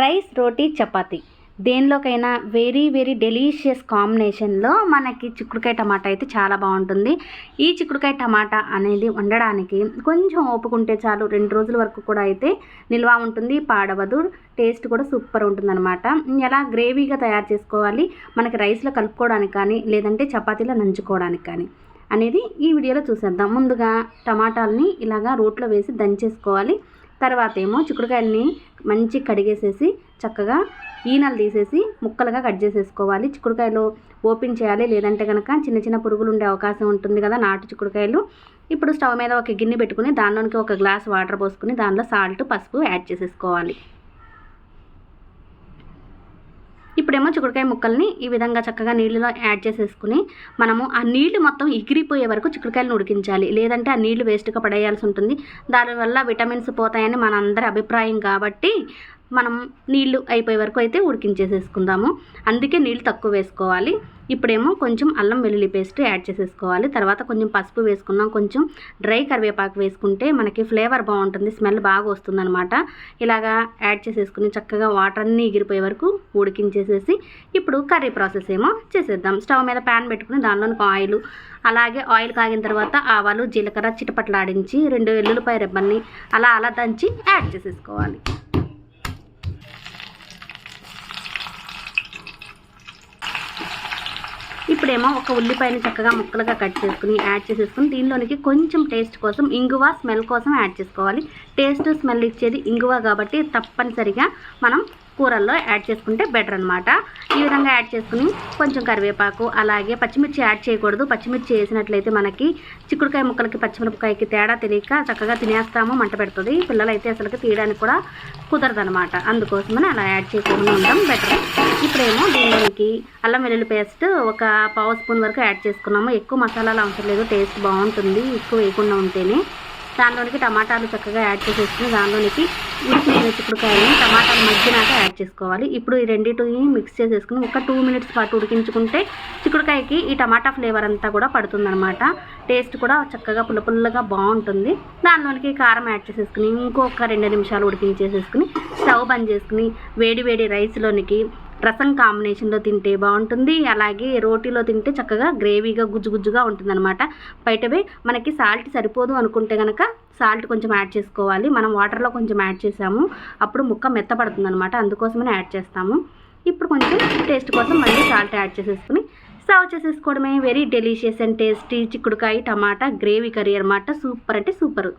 Rice రోటీ చపాతి. దేనిలోకైనా వెరీ వెరీ డెలీషియస్ కాంబినేషన్లో మనకి చిక్కుడుకాయ టమాటా అయితే చాలా బాగుంటుంది. ఈ చిక్కుడుకాయ టమాటా అనేది వండడానికి కొంచెం ఓపుకుంటే చాలు రెండు రోజుల వరకు కూడా అయితే నిల్వ ఉంటుంది పాడవదు. టేస్ట్ కూడా సూపర్ ఉంటుందన్నమాట. ఎలా గ్రేవీగా తయారు చేసుకోవాలి మనకి రైస్లో కలుపుకోవడానికి కానీ లేదంటే చపాతీలో నంచుకోవడానికి కానీ అనేది ఈ వీడియోలో చూసేద్దాం. ముందుగా టమాటాలని ఇలాగా రోట్లో వేసి దంచేసుకోవాలి. తర్వాత ఏమో చిక్కుడుకాయలని మంచి కడిగేసేసి చక్కగా ఈనలు తీసేసి ముక్కలుగా కట్ చేసేసుకోవాలి. చిక్కుడుకాయలు ఓపెన్ చేయాలి. లేదంటే కనుక చిన్న చిన్న పురుగులు ఉండే అవకాశం ఉంటుంది కదా నాటు చిక్కుడుకాయలు. ఇప్పుడు స్టవ్ మీద ఒక గిన్నె పెట్టుకుని దానిలోనికి ఒక గ్లాస్ వాటర్ పోసుకుని దానిలో సాల్ట్ పసుపు యాడ్ చేసేసుకోవాలి. ఇప్పుడేమో చిక్కుడుకాయ ముక్కల్ని ఈ విధంగా చక్కగా నీళ్ళలో యాడ్ చేసేసుకుని మనము ఆ నీళ్ళు మొత్తం ఎగిరిపోయే వరకు చిక్కుడుకాయలను ఉడికించాలి. లేదంటే ఆ నీళ్ళు వేస్ట్గా పడేయాల్సి ఉంటుంది. దానివల్ల విటమిన్స్ పోతాయని మన అందరి అభిప్రాయం కాబట్టి మనం నీళ్ళు అయిపోయే వరకు అయితే ఉడికించేసేసుకుందాము. అందుకే నీళ్ళు తక్కువ వేసుకోవాలి. ఇప్పుడేమో కొంచెం అల్లం వెల్లుల్లి పేస్ట్ యాడ్ చేసేసుకోవాలి. తర్వాత కొంచెం పసుపు వేసుకున్నాం. కొంచెం డ్రై కరివేపాకు వేసుకుంటే మనకి ఫ్లేవర్ బాగుంటుంది. స్మెల్ బాగా వస్తుందన్నమాట. ఇలాగా యాడ్ చేసేసుకుని చక్కగా వాటర్ అన్నీ ఎగిరిపోయే వరకు ఉడికించేసేసి ఇప్పుడు కర్రీ ప్రాసెస్ ఏమో చేసేద్దాం. స్టవ్ మీద ప్యాన్ పెట్టుకుని దానిలోని ఆయిల్ అలాగే ఆయిల్ కాగిన తర్వాత ఆవాలు జీలకర్ర చిటపట్లాడించి రెండు వెల్లుల్లిపాయ రెబ్బల్ని అలా అలా దంచి యాడ్ చేసేసుకోవాలి. ఇప్పుడేమో ఒక ఉల్లిపాయని చక్కగా ముక్కలుగా కట్ చేసుకుని యాడ్ చేసేసుకుని దీనిలోనికి కొంచెం టేస్ట్ కోసం ఇంగువ స్మెల్ కోసం యాడ్ చేసుకోవాలి. టేస్ట్ స్మెల్ ఇచ్చేది ఇంగువ కాబట్టి తప్పనిసరిగా మనం కూరల్లో యాడ్ చేసుకుంటే బెటర్ అనమాట ఈ విధంగా యాడ్ చేసుకుని కొంచెం కరివేపాకు అలాగే పచ్చిమిర్చి యాడ్ చేయకూడదు. పచ్చిమిర్చి వేసినట్లయితే మనకి చిక్కుడుకాయ ముక్కలకి పచ్చిమిరపకాయకి తేడా తెలియక చక్కగా తినేస్తాము మంట పెడుతుంది. పిల్లలైతే అసలుకి తీయడానికి కూడా కుదరదు అనమాట అందుకోసమని అలా యాడ్ చేయకుండా ఉండడం బెటర్. ఇప్పుడేమో దీనికి అల్లం వెల్లుల్లి పేస్ట్ ఒక పావు స్పూన్ వరకు యాడ్ చేసుకున్నాము. ఎక్కువ మసాలాలు అవసరం లేదు. టేస్ట్ బాగుంటుంది. ఎక్కువ వేయకుండా ఉంటేనే. దానిలోనికి టమాటాలు చక్కగా యాడ్ చేసేసుకుని దానిలోనికి ఉడికిన చిక్కుడుకాయని టమాటాలు మధ్యనాక యాడ్ చేసుకోవాలి. ఇప్పుడు ఈ రెండింటిని మిక్స్ చేసేసుకుని ఒక టూ మినిట్స్ పాటు ఉడికించుకుంటే చిక్కుడుకాయకి ఈ టమాటా ఫ్లేవర్ అంతా కూడా పడుతుందనమాట టేస్ట్ కూడా చక్కగా పుల్ల పుల్లగా బాగుంటుంది. దానిలోనికి కారం యాడ్ చేసేసుకుని ఇంకొక రెండు నిమిషాలు ఉడికించేసేసుకుని స్టవ్ బంద్ చేసుకుని వేడి వేడి రైస్లోనికి రసం కాంబినేషన్లో తింటే బాగుంటుంది. అలాగే రోటీలో తింటే చక్కగా గ్రేవీగా గుజ్జు గుజ్జుగా ఉంటుందన్నమాట. బయటపై మనకి సాల్ట్ సరిపోదు అనుకుంటే కనుక సాల్ట్ కొంచెం యాడ్ చేసుకోవాలి. మనం వాటర్లో కొంచెం యాడ్ చేసాము. అప్పుడు ముక్క మెత్తపడుతుంది అనమాట అందుకోసమని యాడ్ చేస్తాము. ఇప్పుడు కొంచెం టేస్ట్ కోసం మళ్ళీ సాల్ట్ యాడ్ చేసేసుకుని సర్వ్ చేసేసుకోవడమే. వెరీ డెలిషియస్ అండ్ టేస్టీ చిక్కుడుకాయ టమాటా గ్రేవీ కర్రీ అనమాట సూపర్ అంటే సూపర్.